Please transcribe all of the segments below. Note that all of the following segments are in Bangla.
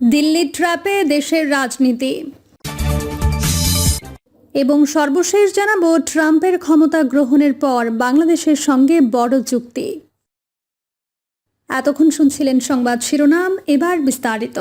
দিল্লি ট্র্যাপে দেশের রাজনীতি। এবং সর্বশেষ জানাব ট্রাম্পের ক্ষমতা গ্রহণের পর বাংলাদেশের সঙ্গে বড় চুক্তি। এতক্ষণ শুনছিলেন সংবাদ শিরোনাম, এবার বিস্তারিত।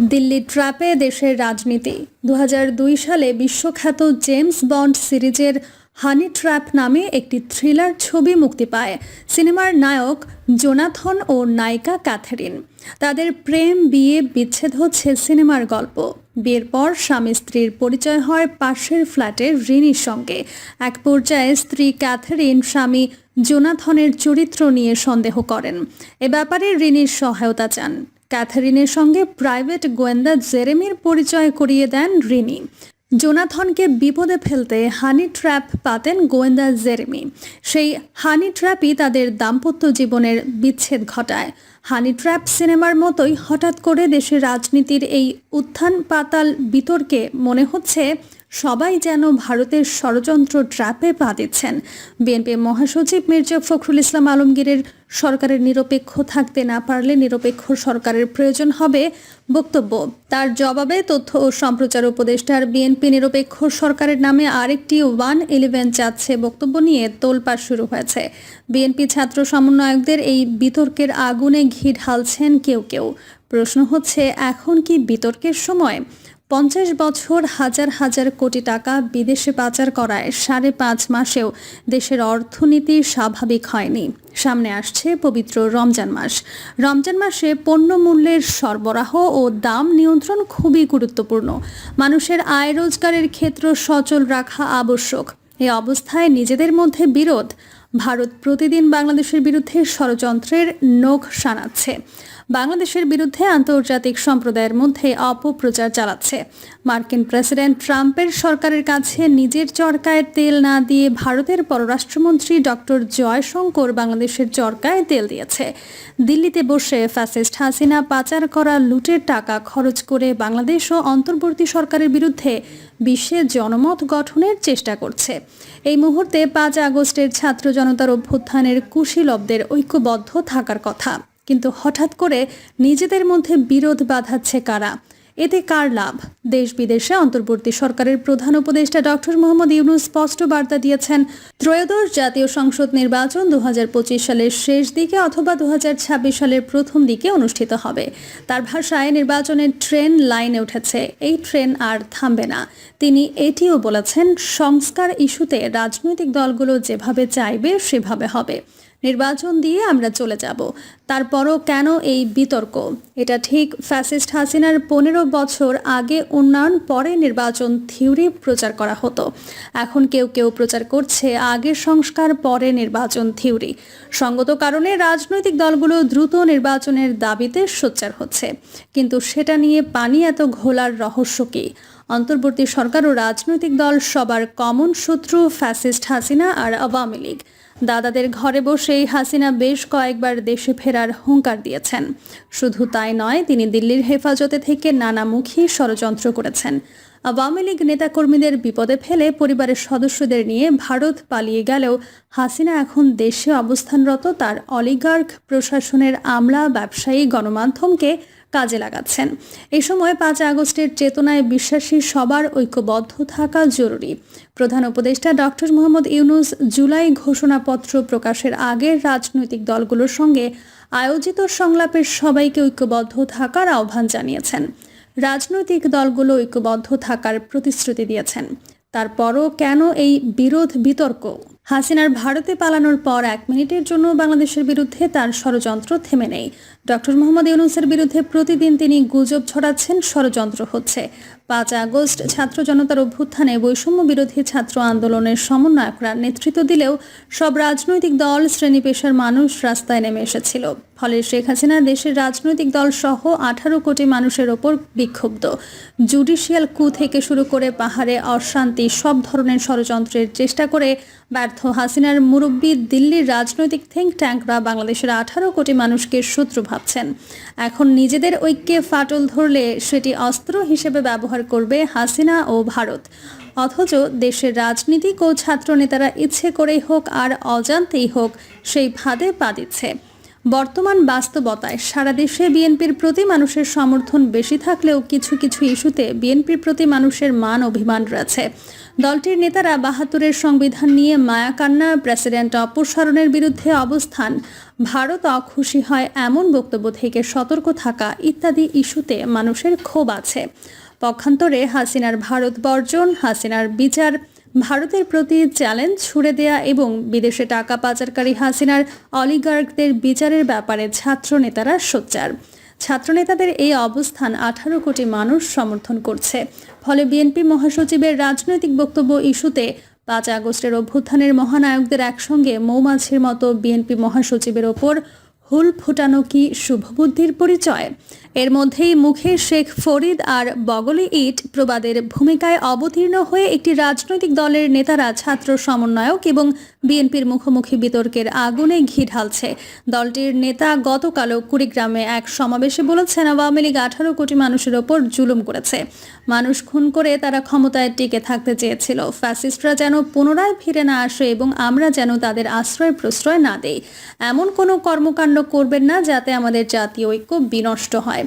দিল্লি ট্র্যাপে দেশের রাজনীতি। দু হাজার দুই সালে বিশ্বখ্যাত জেমস বন্ড সিরিজের হানি ট্র্যাপ নামে একটি থ্রিলার ছবি মুক্তি পায়। সিনেমার নায়ক জোনাথন ও নায়িকা ক্যাথারিন। তাদের প্রেম, বিয়ে, বিচ্ছেদ হচ্ছে সিনেমার গল্প। বিয়ের পর স্বামী স্ত্রীর পরিচয় হয় পাশের ফ্ল্যাটের রিনির সঙ্গে। এক পর্যায়ে স্ত্রী ক্যাথারিন স্বামী জোনাথনের চরিত্র নিয়ে সন্দেহ করেন। এ ব্যাপারে রিনির সহায়তা চান। ক্যাথারিনের সঙ্গে প্রাইভেট গোয়েন্দা জেরেমির পরিচয় করিয়ে দেন রিনি। জোনাথনকে বিপদে ফেলতে হানি ট্র্যাপ পাতেন গোয়েন্দা জেরেমি। সেই হানি ট্র্যাপই তাদের দাম্পত্য জীবনের বিচ্ছেদ ঘটায়। হানি ট্র্যাপ সিনেমার মতোই হঠাৎ করে দেশের রাজনীতির এই উত্থান পাতাল বিতর্কে মনে হচ্ছে সবাই যেন ভারতের ষড়যন্ত্র ট্র্যাপে পা দিচ্ছেন। বিএনপি মহাসচিব মির্জা ফখরুল ইসলাম আলমগীরের সরকারের নিরপেক্ষ থাকতে না পারলে নিরপেক্ষ সরকারের প্রয়োজন হবে বক্তব্য। তার জবাবে তথ্য ও সম্প্রচার উপদেষ্টার বিএনপি নিরপেক্ষ সরকারের নামে আরেকটি ওয়ান ইলেভেন চাচ্ছে বক্তব্য নিয়ে তোলপাড় শুরু হয়েছে। বিএনপি ছাত্র সমন্বয়কদের এই বিতর্কের আগুনে ঘি ঢালছেন কেউ কেউ। প্রশ্ন হচ্ছে, এখন কি বিতর্কের সময়? পঞ্চাশ বছর হাজার হাজার কোটি টাকা বিদেশে পাচার করায় সাড়ে পাঁচ মাসেও দেশের অর্থনীতি স্বাভাবিক হয়নি। সামনে আসছে পবিত্র রমজান মাস। রমজান মাসে পণ্য মূল্যের সরবরাহ ও দাম নিয়ন্ত্রণ খুবই গুরুত্বপূর্ণ। মানুষের আয় রোজগারের ক্ষেত্র সচল রাখা আবশ্যক। এই অবস্থায় নিজেদের মধ্যে বিরোধ ভারত প্রতিদিন বাংলাদেশের বিরুদ্ধে ষড়যন্ত্রের নখ সানাচ্ছে। বাংলাদেশের বিরুদ্ধে আন্তর্জাতিক সম্প্রদায়ের মধ্যে অপপ্রচার চালাচ্ছে। মার্কিন প্রেসিডেন্ট ট্রাম্পের সরকারের কাছে নিজের চরকায় তেল না দিয়ে ভারতের পররাষ্ট্রমন্ত্রী ডক্টর জয়শঙ্কর বাংলাদেশের চরকায় তেল দিয়েছে। দিল্লিতে বসে ফ্যাসিস্ট হাসিনা পাচার করা লুটের টাকা খরচ করে বাংলাদেশ ও অন্তর্বর্তী সরকারের বিরুদ্ধে বিশ্বে জনমত গঠনের চেষ্টা করছে। এই মুহূর্তে পাঁচ আগস্টের ছাত্র জনতার অভ্যুত্থানের কুশীলবদের ঐক্যবদ্ধ থাকার কথা। কিন্তু হঠাৎ করে নিজেদের মধ্যে বিরোধ বাঁধাচ্ছে কারা? এতে কার লাভ? দেশ বিদেশে অন্তর্বর্তী সরকারের প্রধান উপদেষ্টা ডক্টর মোহাম্মদ ইউনুস স্পষ্ট বার্তা দিয়েছেন, ত্রয়োদশ জাতীয় সংসদ নির্বাচন দুহাজার পঁচিশ সালের শেষ দিকে অথবা দুহাজার ছাব্বিশ সালের প্রথম দিকে অনুষ্ঠিত হবে। তার ভাষায় নির্বাচনের ট্রেন লাইনে উঠেছে। এই ট্রেন আর থামবে না। তিনি এটিও বলেছেন, সংস্কার ইস্যুতে রাজনৈতিক দলগুলো যেভাবে চাইবে, সেভাবে হবে। নির্বাচন দিয়ে আমরা চলে যাব। তারপরও কেন এই বিতর্ক? এটা ঠিক ফ্যাসিস্ট হাসিনার পনেরো বছর আগে উন্নয়ন, পরে নির্বাচন থিওরি প্রচার করা হতো। এখন কেউ কেউ প্রচার করছে আগের সংস্কার, পরে নির্বাচন থিওরি। সঙ্গত কারণে রাজনৈতিক দলগুলো দ্রুত নির্বাচনের দাবিতে সোচ্চার হচ্ছে। কিন্তু সেটা নিয়ে পানি এত ঘোলার রহস্য কী? অন্তর্বর্তী সরকার ও রাজনৈতিক দল সবার কমন শত্রু ফ্যাসিস্ট হাসিনা আর আওয়ামী লীগ। দাদাদের ঘরে বসেই হাসিনা বেশ কয়েকবার দেশে ফেরার হুঙ্কার দিয়েছেন। শুধু তাই নয়, তিনি দিল্লির হেফাজতে থেকে নানামুখী ষড়যন্ত্র করেছেন। আওয়ামী লীগ নেতাকর্মীদের বিপদে ফেলে পরিবারের সদস্যদের নিয়ে ভারত পালিয়ে গেলেও হাসিনা এখন দেশে অবস্থানরত তার অলিগার্ক প্রশাসনের আমলা ব্যবসায়ী গণমাধ্যমকে কাজে লাগাচ্ছেন। এই সময় পাঁচ আগস্টের চেতনায় বিশ্বাসী সবার ঐক্যবদ্ধ থাকা জরুরি। প্রধান উপদেষ্টা ডক্টর মোহাম্মদ ইউনুস জুলাই ঘোষণাপত্র প্রকাশের আগের রাজনৈতিক দলগুলোর সঙ্গে আয়োজিত সংলাপের সবাইকে ঐক্যবদ্ধ থাকার আহ্বান জানিয়েছেন। রাজনৈতিক দলগুলো ঐক্যবদ্ধ থাকার প্রতিশ্রুতি দিয়েছেন। তারপরও কেন এই বিরোধ বিতর্ক? হাসিনার ভারতে পালানোর পর এক মিনিটের জন্য বাংলাদেশের বিরুদ্ধে তার ষড়যন্ত্র থেমে নেই। ডক্টর মোহাম্মদ ইউনুসের বিরুদ্ধে প্রতিদিন তিনি গুজব ছড়াচ্ছেন, ষড়যন্ত্র হচ্ছে। পাঁচ আগস্ট ছাত্র জনতার অভ্যুত্থানে বৈষম্য বিরোধী ছাত্র আন্দোলনের সমন্বয়করা নেতৃত্ব দিলেও সব রাজনৈতিক দল শ্রেণি পেশার মানুষ রাস্তায় নেমে এসেছিল। ফলে শেখ হাসিনা দেশের রাজনৈতিক দল সহ আঠারো কোটি মানুষের ওপর বিক্ষুব্ধ। জুডিশিয়াল কু থেকে শুরু করে পাহাড়ে অশান্তি সব ধরনের ষড়যন্ত্রের চেষ্টা করে ব্যর্থ হাসিনার মুরব্বী দিল্লির রাজনৈতিক থিঙ্ক ট্যাঙ্করা বাংলাদেশের আঠারো কোটি মানুষকে শত্রু ভাবছেন। এখন নিজেদের ঐক্যে ফাটল ধরলে সেটি অস্ত্র হিসেবে ব্যবহার করবে হাসিনা ও ভারত। অথচ দেশের রাজনীতিক ও ছাত্র নেতারা ইচ্ছে করেই হোক আর অজান্তেই হোক সেই ফাঁদে পা দিচ্ছে। বর্তমান বাস্তবতায় সারা দেশে বিএনপির প্রতি মানুষের সমর্থন বেশি থাকলেও কিছু কিছু ইস্যুতে বিএনপির প্রতি মানুষের মান অভিমান রয়েছে। দলটির নেতারা বাহাত্তরের সংবিধান নিয়ে মায়াকান্না, প্রেসিডেন্ট অপসারণের বিরুদ্ধে অবস্থান, ভারত অখুশি হয় এমন বক্তব্য থেকে সতর্ক থাকা ইত্যাদি ইস্যুতে মানুষের ক্ষোভ আছে। পক্ষান্তরে হাসিনার ভারত বর্জন, হাসিনার বিচার, ভারতের প্রতি চ্যালেঞ্জ ছুড়ে দেয়া এবং বিদেশে টাকা পাচারকারী হাসিনার অলিগার্কদের বিচারের ব্যাপারে ছাত্র নেতারা সোচ্চার। ছাত্রনেতাদের এই অবস্থান আঠারো কোটি মানুষ সমর্থন করছে। ফলে বিএনপি মহাসচিবের রাজনৈতিক বক্তব্য ইস্যুতে পাঁচ আগস্টের অভ্যুত্থানের মহানায়কদের একসঙ্গে মৌমাছির মতো বিএনপি মহাসচিবের ওপর হুল ফুটানো কি শুভবুদ্ধির পরিচয়? এর মধ্যেই মুখে শেখ ফরিদ আর বগলি ইট প্রবাদের ভূমিকায় অবতীর্ণ হয়ে একটি রাজনৈতিক দলের নেতারা ছাত্র সমন্বয়ক এবং বিএনপির মুখোমুখি বিতর্কের আগুনে ঘি ঢালছে। দলটির নেতা গতকালও কুড়িগ্রামে এক সমাবেশে বলেছেন, আওয়ামী লীগ আঠারো কোটি মানুষের ওপর জুলুম করেছে। মানুষ খুন করে তারা ক্ষমতায় টিকে থাকতে চেয়েছিল। ফ্যাসিস্টরা যেন পুনরায় ফিরে না আসে এবং আমরা যেন তাদের আশ্রয় প্রশ্রয় না দেই। এমন কোনো কর্মকাণ্ড করবেন না যাতে আমাদের জাতীয় ঐক্য বিনষ্ট হয়।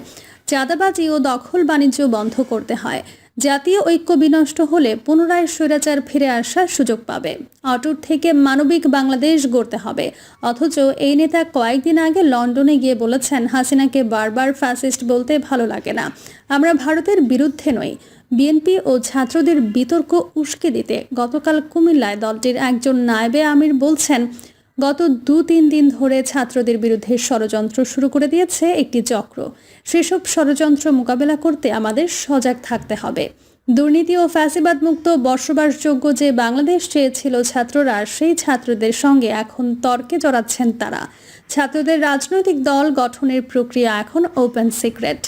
চাঁদাবাজি ও দখল বাণিজ্য বন্ধ করতে হয়। জাতীয় ঐক্য বিনষ্ট হলে পুনরায় স্বৈরাচার ফিরে আসার সুযোগ পাবে। অটুট থেকে মানবিক বাংলাদেশ গড়তে হবে। অথচ এই নেতা কয়েকদিন আগে লন্ডনে গিয়ে বলেছেন, হাসিনাকে বারবার ফ্যাসিস্ট বলতে ভালো লাগে না। আমরা ভারতের বিরুদ্ধে নই। বিএনপি ও ছাত্রদের বিতর্ক উস্কে দিতে গতকাল কুমিল্লায় দলটির একজন নায়েবে আমির বলছেন গত দু তিন দিন ধরে ছাত্রদের বিরুদ্ধে ষড়যন্ত্র শুরু করে দিয়েছে একটি চক্র। সেসব ষড়যন্ত্র মোকাবেলা করতে আমাদের সজাগ থাকতে হবে। দুর্নীতি ও ফ্যাসিবাদ মুক্ত বসবাসযোগ্য যে বাংলাদেশ চেয়েছিল ছাত্ররা, সেই ছাত্রদের সঙ্গে এখন তর্কে জড়াচ্ছেন তারা। ছাত্রদের রাজনৈতিক দল গঠনের প্রক্রিয়া এখন ওপেন সিক্রেট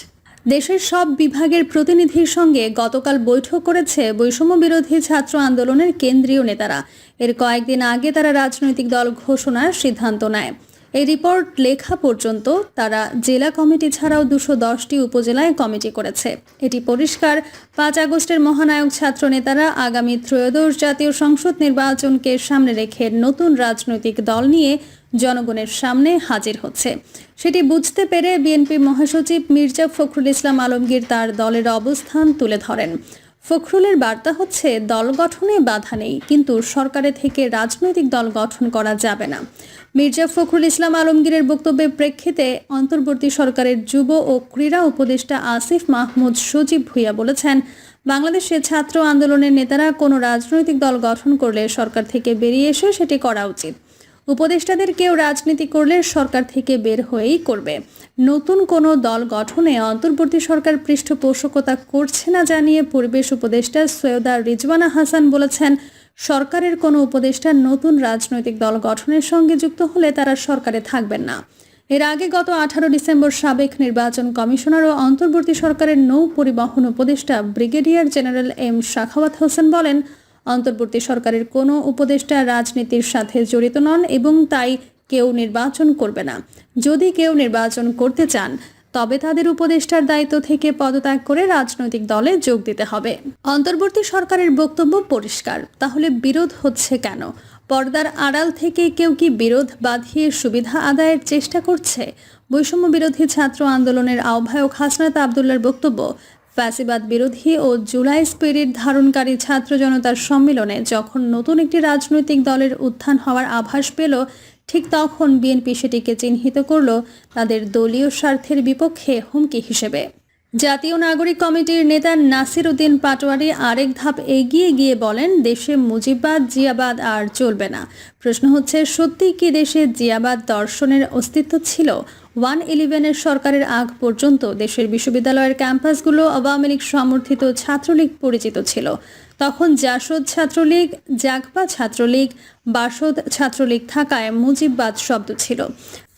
দেশের সব বিভাগের প্রতিনিধির সঙ্গে গতকাল বৈঠক করেছে বৈষম্য বিরোধী ছাত্র আন্দোলনের কেন্দ্রীয় নেতারা। এর কয়েকদিন আগে তারা রাজনৈতিক দল ঘোষণার সিদ্ধান্ত নেয়। এই রিপোর্ট লেখা পর্যন্ত তারা জেলা কমিটি ছাড়াও দুশো দশটি উপজেলায় কমিটি করেছে। এটি পরিষ্কার। পাঁচ আগস্টের মহানায়ক ছাত্র নেতারা আগামী ত্রয়োদশ জাতীয় সংসদ নির্বাচনকে সামনে রেখে নতুন রাজনৈতিক দল নিয়ে জনগণের সামনে হাজির হচ্ছে। সেটি বুঝতে পেরে বিএনপি মহাসচিব মির্জা ফখরুল ইসলাম আলমগীর তার দলের অবস্থান তুলে ধরেন। ফখরুলের বার্তা হচ্ছে, দল গঠনে বাধা নেই, কিন্তু সরকারে থেকে রাজনৈতিক দল গঠন করা যাবে না। মির্জা ফখরুল ইসলাম আলমগীরের বক্তব্যের প্রেক্ষিতে অন্তর্বর্তী সরকারের যুব ও ক্রীড়া উপদেষ্টা আসিফ মাহমুদ সজীব ভুইয়া বলেছেন, বাংলাদেশে ছাত্র আন্দোলনের নেতারা কোনো রাজনৈতিক দল গঠন করলে সরকার থেকে বেরিয়ে এসে সেটি করা উচিত। উপদেষ্টাদের কেউ রাজনীতি করলে সরকার থেকে বের হয়েই করবে। নতুন কোনো দল গঠনে অন্তর্বর্তী সরকার পৃষ্ঠপোষকতা করছে না জানিয়ে পরিবেশ উপদেষ্টা সৈয়দা রিজওয়ানা হাসান বলেছেন, সরকারের কোনো উপদেষ্টা নতুন রাজনৈতিক দল গঠনের সঙ্গে যুক্ত হলে তারা সরকারে থাকবেন না। এর আগে গত আঠারো ডিসেম্বর সাবেক নির্বাচন কমিশনার ও অন্তর্বর্তী সরকারের নৌ পরিবহন উপদেষ্টা brigadier general M Shakhawat Hossain বলেন অন্তর্বর্তী সরকারের কোনো উপদেষ্টা রাজনীতির সাথে জড়িত নন এবং তাই কেউ নির্বাচন করবে না। যদি কেউ নির্বাচন করতে চান, তবে তাদের উপদেষ্টার দায়িত্ব থেকে পদত্যাগ করে রাজনৈতিক দলে যোগ দিতে হবে। অন্তর্বর্তী সরকারের বক্তব্য পরিষ্কার। তাহলে বিরোধ হচ্ছে কেন? পর্দার আড়াল থেকে কেউ কি বিরোধ বাঁধিয়ে সুবিধা আদায়ের চেষ্টা করছে? বৈষম্য বিরোধী ছাত্র আন্দোলনের আহ্বায়ক হাসনাত আবদুল্লার বক্তব্য ফ্যাসিবাদ বিরোধী ও জুলাই স্পিরিট ধারণকারী ছাত্র জনতার সম্মেলনে যখন নতুন একটি রাজনৈতিক দলের উত্থান হওয়ার আভাস পেল, ঠিক তখন বিএনপি সেটিকে চিহ্নিত করল তাদের দলীয় স্বার্থের বিপক্ষে হুমকি হিসেবে। জাতীয় নাগরিক কমিটির নেতা নাসির উদ্দিন পাটোয়ারি আরেক ধাপ এগিয়ে গিয়ে বলেন, দেশে মুজিববাদ, জিয়াবাদ আর চলবে না। প্রশ্ন হচ্ছে, সত্যি কি দেশে জিয়াবাদ দর্শনের অস্তিত্ব ছিল ওয়ান ইলেভেনের সরকারের আগ পর্যন্ত দেশের বিশ্ববিদ্যালয়ের ক্যাম্পাসগুলো আওয়ামী লীগ সমর্থিত ছাত্রলীগ পরিচিত ছিল। তখন জাসদ ছাত্রলীগ, জাগবা ছাত্রলীগ, বাসদ ছাত্রলীগ থাকায় মুজিববাদ শব্দ ছিল।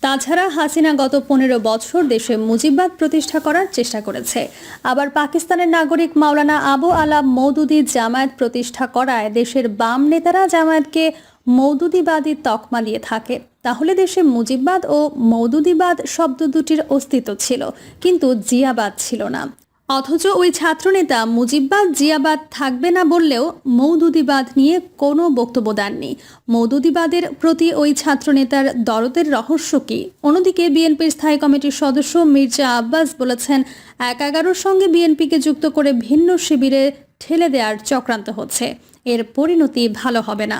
তাছাড়া হাসিনা গত পনেরো বছর দেশে মুজিববাদ প্রতিষ্ঠা করার চেষ্টা করেছে। আবার পাকিস্তানের নাগরিক মাওলানা আবু আলা মৌদুদি জামায়াত প্রতিষ্ঠা করায় দেশের বাম নেতারা জামায়াতকে মৌদুদিবাদী তকমা দিয়ে থাকে। তাহলে দেশে মুজিববাদ ও মৌদুদিবাদ শব্দ দুটির অস্তিত্ব ছিল, কিন্তু জিয়াবাদ ছিল না। অথচ ওই ছাত্রনেতা মুজিববাদ জিয়াবাদ থাকবে না বললেও মৌদুদিবাদ নিয়ে কোনো বক্তব্য দেননি। মৌদুদিবাদের প্রতি ওই ছাত্রনেতার দরদের রহস্য কি? অন্যদিকে বিএনপির স্থায়ী কমিটির সদস্য মির্জা আব্বাস বলেছেন এক এগারোর সঙ্গে বিএনপিকে যুক্ত করে ভিন্ন শিবিরে ঠেলে দেওয়ার চক্রান্ত হচ্ছে। এর পরিণতি ভালো হবে না।